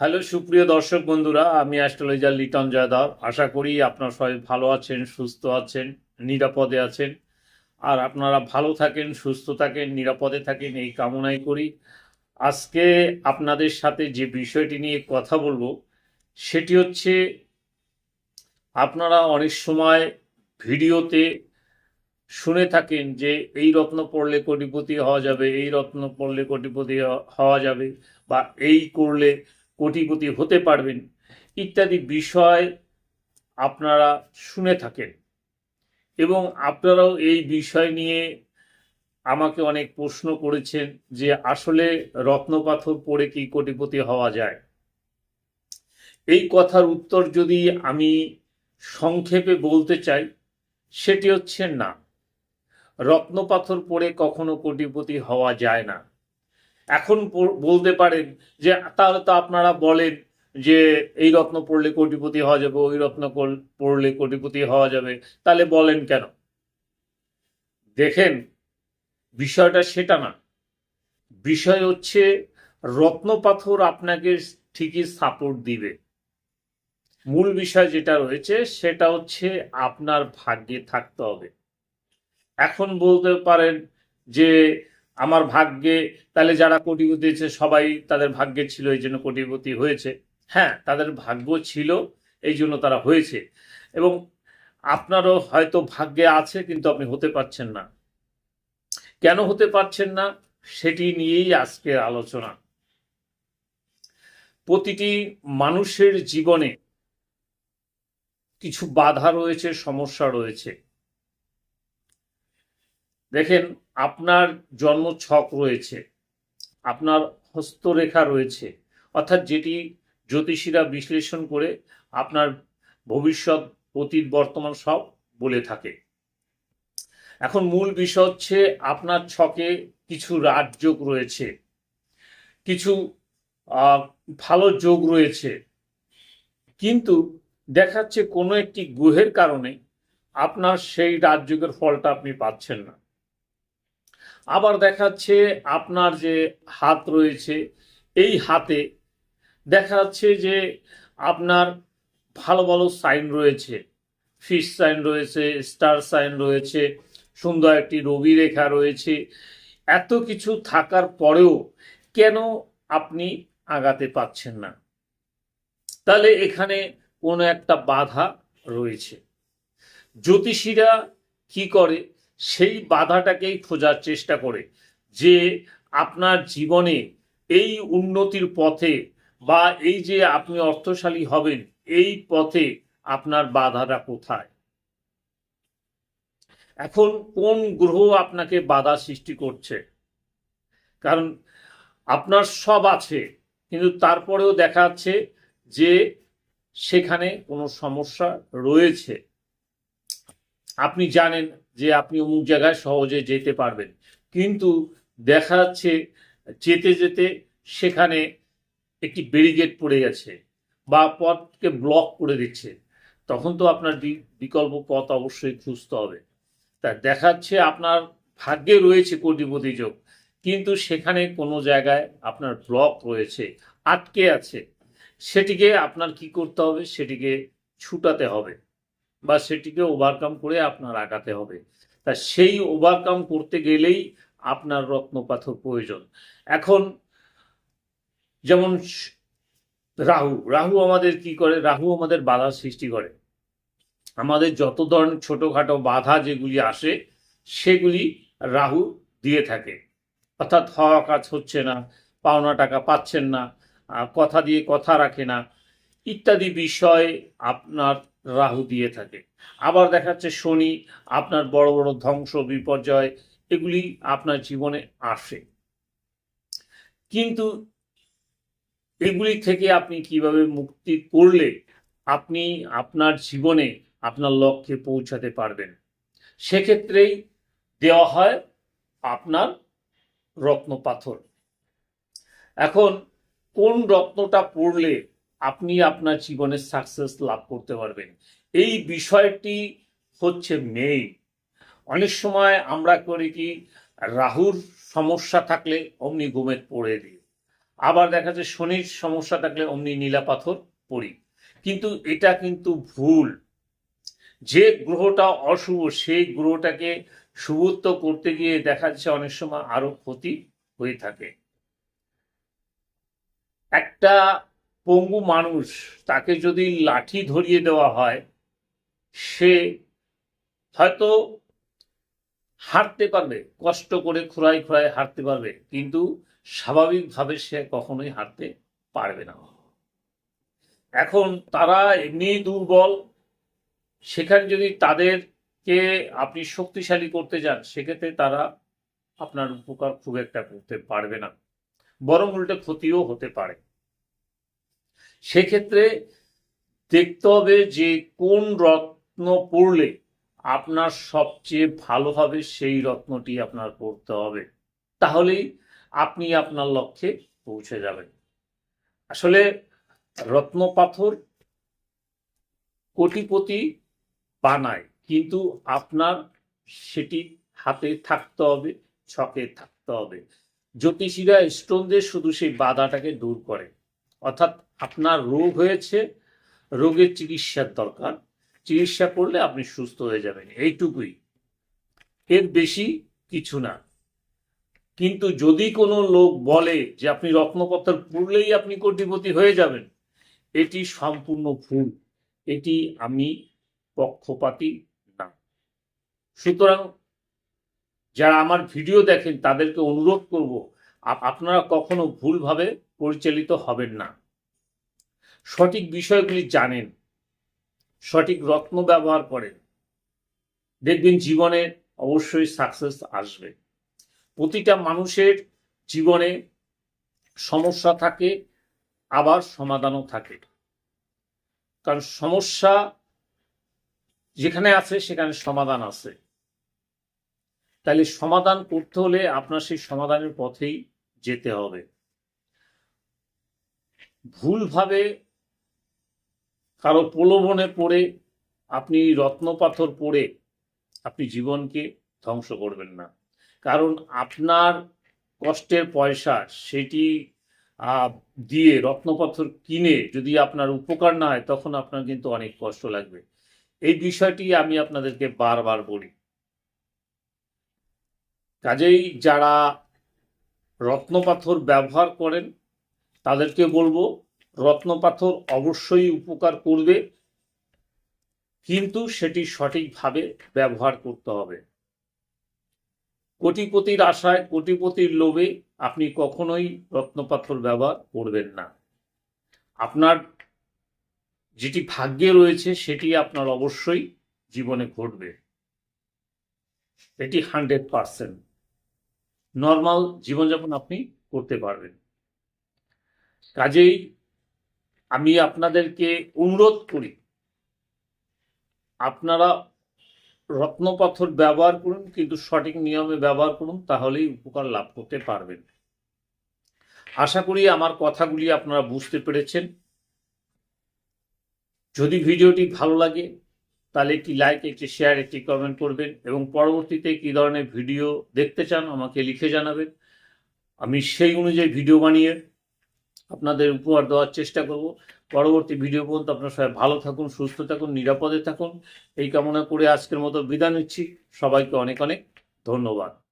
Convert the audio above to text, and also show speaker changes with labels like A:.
A: Hello, সুপ্রিয় দর্শক বন্ধুরা, আমি অ্যাস্ট্রোলজার লিটন জয়দার আশা করি আপনারা সবাই ভালো আছেন, সুস্থ আছেন, নিরাপদে আছেন। আর আপনারা ভালো থাকেন, সুস্থ থাকেন, নিরাপদে থাকেন, এই কামনাই করি। আজকে আপনাদের সাথে যে বিষয়টি নিয়ে কথা বলব, সেটি হচ্ছে, আপনারা অনেক সময় ভিডিওতে শুনে থাকেন যে, এই রত্ন পড়লে কোটিপতি হওয়া যাবে, এই রত্ন পড়লে কোটিপতি হওয়া যাবে, বা এই করলে কোটিপতি হতে পারবেন, ইত্যাদি বিষয় আপনারা শুনে থাকেন। এবং আপনারাও এই বিষয় নিয়ে আমাকে অনেক প্রশ্ন করেছেন যে আসলে রত্নপাথর পড়ে কি কোটিপতি হওয়া যায়? এই কথার উত্তর যদি আমি সংক্ষেপে বলতে চাই, সেটি হচ্ছে না। রত্নপাথর পড়ে কখনো কোটিপতি হওয়া যায় না। এখন বলতে পারেন যে, তাহলে তো আপনারা বলেন যে, এই রত্ন পড়লে কোটিপতি হওয়া যাবে, ওই রত্ন পড়লে কোটিপতি হওয়া যাবে। তাহলে বলেন কেন? দেখেন, বিষয়টা সেটা না। বিষয় হচ্ছে রত্নপাথর আপনাকে ঠিকই সাপোর্ট দিবে। মূল বিষয় যেটা রয়েছে, সেটা হচ্ছে আপনার ভাগ্যে থাকতে হবে। এখন বলতে পারেন যে আমার ভাগ্যে, তাহলে যারা কোটিপতি হয়েছে, সবাই তাদের ভাগ্যে ছিল, এই জন্য কোটিপতি হয়েছে। হ্যাঁ তাদের ভাগ্য ছিল, এই জন্য তারা হয়েছে। এবং আপনারও হয়তো ভাগ্যে আছে, কিন্তু আপনি হতে পারছেন না। কেন হতে পারছেন না? সেটি নিয়েই আজকের আলোচনা। প্রতিটি মানুষের জীবনে কিছু বাধা রয়েছে, সমস্যা রয়েছে। দেখেন, আপনার জন্ম ছক রয়েছে, আপনার হস্তরেখা রয়েছে, অর্থাৎ যেটি জ্যোতিষীরা বিশ্লেষণ করে আপনার ভবিষ্যৎ, অতীত, বর্তমান সব বলে থাকে। এখন মূল বিষয় হচ্ছে আপনার ছকে কিছু রাজযোগ রয়েছে, কিছু ভালো যোগ রয়েছে। কিন্তু দেখাচ্ছে কোনো একটি গ্রহের কারণে আপনার সেই রাজযোগের ফলটা আপনি পাচ্ছেন না। আবার দেখাচ্ছে আপনার যে হাত রয়েছে, এই হাতে দেখা যাচ্ছে যে আপনার ভালো ভালো সাইন রয়েছে, ফিশ সাইন রয়েছে, স্টার সাইন রয়েছে, সুন্দর একটি রবি রেখা রয়েছে। এত কিছু থাকার পরেও কেন আপনি আগাতে পাচ্ছেন না? তাহলে এখানে কোনো একটা বাধা রয়েছে। জ্যোতিষীরা কি করে? সেই বাধাটাকেই খোঁজার চেষ্টা করে যে আপনার জীবনে এই উন্নতির পথে বা এই যে আপনি অর্থশালী হবেন, এই পথে আপনার বাধাটা কোথায়? এখন কোন গ্রহ আপনাকে বাধা সৃষ্টি করছে? কারণ আপনার সব আছে, কিন্তু তারপরেও দেখা যাচ্ছে যে সেখানে কোনো সমস্যা রয়েছে। আপনি জানেন যে আপনি অমুক জায়গায় সহজে যেতে পারবেন। কিন্তু দেখা যাচ্ছে যেতে যেতে সেখানে একটি ব্যারিগেড পড়ে গেছে বা পথকে ব্লক করে দিচ্ছে। তখন তো আপনার বিকল্প পথ অবশ্যই খুঁজতে হবে। তা দেখাচ্ছে আপনার ভাগ্যে রয়েছে কোটিপতি যোগ, কিন্তু সেখানে কোনো জায়গায় আপনার ব্লক রয়েছে, আটকে আছে। সেটিকে আপনার কি করতে হবে? সেটিকে ছুটাতে হবে। বা সেটিকে ওভারকাম করে আপনার আগাতে হবে। তা সেই ওভারকাম করতে গেলেই আপনার রত্নপাথর প্রয়োজন। এখন যেমন রাহু রাহু আমাদের কি করে? রাহু আমাদের বাধা সৃষ্টি করে। আমাদের যত ধরনের ছোটোখাটো বাধা যেগুলি আসে, সেগুলি রাহু দিয়ে থাকে। অর্থাৎ হওয়া কাজ হচ্ছে না, পাওনা টাকা পাচ্ছেন না কথা দিয়ে কথা রাখে না। ইত্যাদি বিষয় আপনার রাহু দিয়ে থাকে। আবার দেখাচ্ছে শনি, আপনার বড় বড় ধ্বংস, বিপর্যয়, এগুলি আপনার জীবনে আসে। কিন্তু এগুলি থেকে আপনি কীভাবে মুক্তি করলে আপনি আপনার জীবনে আপনার লক্ষ্যে পৌঁছাতে পারবেন? সেক্ষেত্রেই দেওয়া হয় আপনার রত্ন পাথর। এখন কোন রত্নটা পড়লে আপনি আপনার জীবনে সাকসেস লাভ করতে পারবেন। এই বিষয়টি হচ্ছে মেইন অনেক সময় আমরা করি কি, রাহুর সমস্যা থাকলে অমনি ঘুমে পড়ে দিই। আবার দেখা যাচ্ছে শনির সমস্যা থাকলে অমনি নীলা পাথর পড়ি। কিন্তু এটা কিন্তু ভুল। যে গ্রহটা অশুভ, সেই গ্রহটাকে শুভত্ব করতে গিয়ে দেখা যাচ্ছে অনেক সময় আরও ক্ষতি হয়ে থাকে। একটা পঙ্গু মানুষ তাকে যদি লাঠি ধরিয়ে দেওয়া হয়, সে হয়তো হাঁটতে পারবে, কষ্ট করে খোঁড়াই খোঁড়াই হাঁটতে পারবে, কিন্তু স্বাভাবিকভাবে সে কখনোই হাঁটতে পারবে না। এখন তারা এমনি দুর্বল। সেখানে যদি তাদেরকে আপনি শক্তিশালী করতে যান, সেক্ষেত্রে তারা আপনার উপকার খুব একটা করতে পারবে না। বরং উল্টে ক্ষতিও হতে পারে। সেক্ষেত্রে দেখতে হবে যে কোন রত্ন পড়লে আপনার সবচেয়ে ভালো হবে সেই রত্নটি আপনার পড়তে হবে। তাহলেই আপনি আপনার লক্ষ্যে পৌঁছে যাবেন। আসলে রত্ন পাথর কোটিপতি বানায়, কিন্তু আপনার সেটি হাতে থাকতে হবে, ছকে থাকতে হবে। জ্যোতিষীরা স্টোন দিয়ে শুধু সেই বাধাটাকে দূর করে। অর্থাৎ আপনার রোগ হয়েছে, রোগের চিকিৎসার দরকার, চিকিৎসা করলে আপনি সুস্থ হয়ে যাবেন, এইটুকুই। এর বেশি কিছু না। কিন্তু যদি কোনো লোক বলে যে আপনি রত্নপত্র পড়লেই আপনি কোটিপতি হয়ে যাবেন, এটি সম্পূর্ণ ভুল। এটি আমি পক্ষপাতী না। সুতরাং যারা আমার ভিডিও দেখেন, তাদেরকে অনুরোধ করব, আপ- আপনারা কখনো ভুলভাবে পরিচালিত হবেন না। সঠিক বিষয়গুলি জানেন, সঠিক রত্ন ব্যবহার করেন, দেখবেন জীবনে অবশ্যই সাকসেস আসবে। প্রতিটা মানুষের জীবনে সমস্যা থাকে, আবার সমাধানও থাকে। কারণ সমস্যা যেখানে আছে, সেখানে সমাধান আছে। তাহলে সমাধান করতে হলে আপনার সেই সমাধানের পথেই যেতে হবে। ভুলভাবে কারও প্রলোভনে পড়ে আপনি রত্নপাথর পড়ে আপনি জীবনকে ধ্বংস করবেন না। কারণ আপনার কষ্টের পয়সা সেটি দিয়ে রত্নপাথর কিনে যদি আপনার উপকার না হয়, তখন আপনার কিন্তু অনেক কষ্ট লাগবে। এই বিষয়টি আমি আপনাদেরকে বারবার বলি। কাজেই যারা রত্নপাথর ব্যবহার করেন তাদেরকে বলব রত্নপাথর অবশ্যই উপকার করবে, কিন্তু সেটি সঠিকভাবে ব্যবহার করতে হবে। কোটিপতির আশায়, কোটিপতির লোভে আপনি কখনোই রত্নপাথর ব্যবহার করবেন না। আপনার যেটি ভাগ্যে রয়েছে, সেটি আপনার অবশ্যই জীবনে ঘটবে। এটি হান্ড্রেড পারসেন্ট নর্মাল জীবনযাপন আপনি করতে পারবেন। কাজেই আমি আপনাদেরকে অনুরোধ করি, আপনারা রত্নপাথর ব্যবহার করুন, কিন্তু সঠিক নিয়মে ব্যবহার করুন, তাহলেই উপকার লাভ করতে পারবেন। আশা করি আমার কথাগুলি আপনারা বুঝতে পেরেছেন। যদি ভিডিওটি ভালো লাগে, তাহলে একটি লাইক একটি শেয়ার একটি কমেন্ট করবেন এবং পরবর্তীতে কি ধরনের ভিডিও দেখতে চান আমাকে লিখে জানাবেন। আমি সেই অনুযায়ী ভিডিও বানিয়ে আপনাদের উপহার দেওয়ার চেষ্টা করব। পরবর্তী ভিডিও পর্যন্ত আপনারা সবাই ভালো থাকুন, সুস্থ থাকুন, নিরাপদে থাকুন। এই কামনা করে আজকের মতো বিদায় নিচ্ছি। সবাইকে অনেক অনেক ধন্যবাদ।